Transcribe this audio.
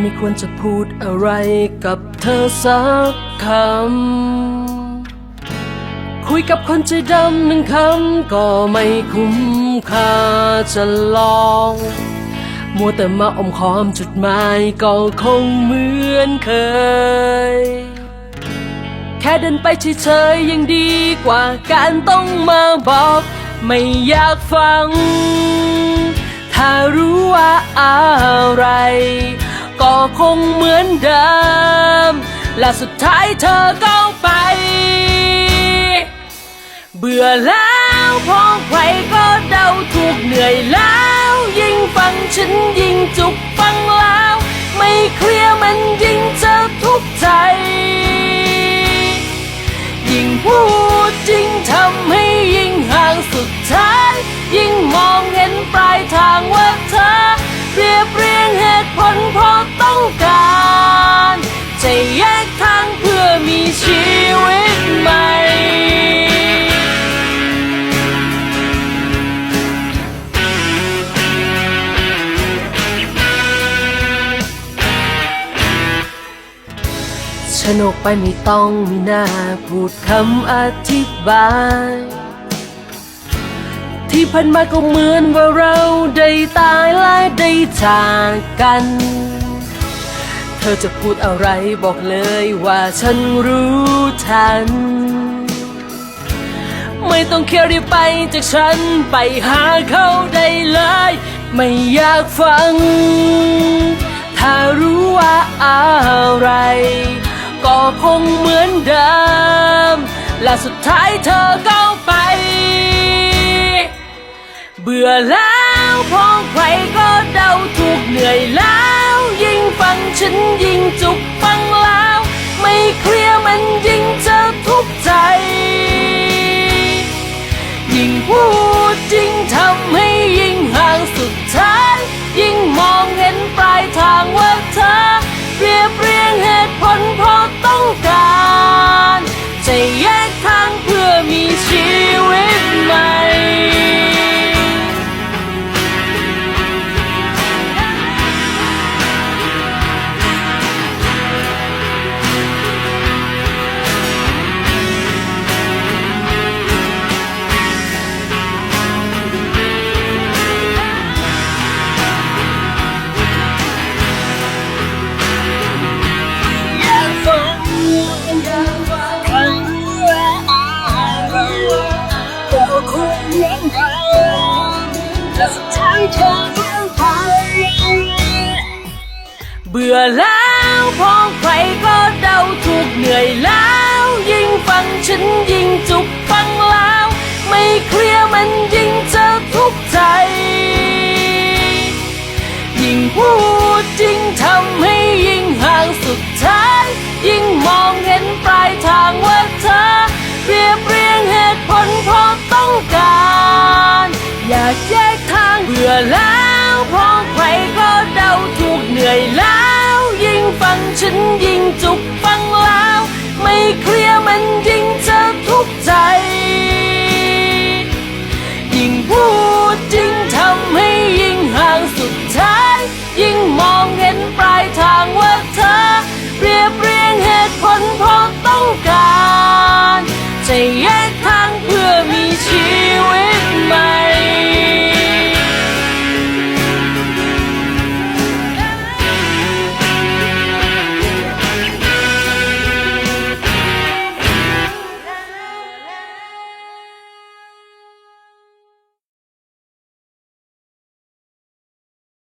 ไม่ควรจะพูดอะไรกับเธอสักคำ คุยกับคนใจดำหนึ่งคำ ก็ไม่คุ้มค่าจะลอง มัวแต่มาอมคอมจุดหมายก็คงเหมือนเคย แค่เดินไปเฉยๆยังดีกว่าการต้องมาบอก ไม่อยากฟัง ถ้ารู้ว่าอะไร ก็คงเหมือนเดิม และสุดท้ายเธอก็ไป เบื่อแล้วพอใครก็เดาถูกเหนื่อยแล้ว ยิ่งฟังฉันยิ่งจุก นกไปไม่ต้องมีหน้าพูดคำอธิบาย ที่ผ่านมาก็เหมือนว่าเราได้ตายและได้จากกัน เธอจะพูดอะไรบอกเลยว่าฉันรู้ทัน ไม่ต้องเครียดไปจากฉันไปหาเขาได้เลย ไม่อยากฟัง ถ้ารู้ว่าอะไร ก็คงเหมือนเดิม และสุดท้ายเธอก็ไป เบื่อแล้วพอใครก็เดาถูกเหนื่อยแล้ว ยิ่งฟังฉันยิ่งจุก เบื่อแล้วเพอใครก็เดาถูกเหนื่อยแล้วยิ่งฟังฉัน งฉันยิ่งจุกฟังแล้ว ไม่เคลียร์มันยิ่งธอทุกใจ ยิ่งพู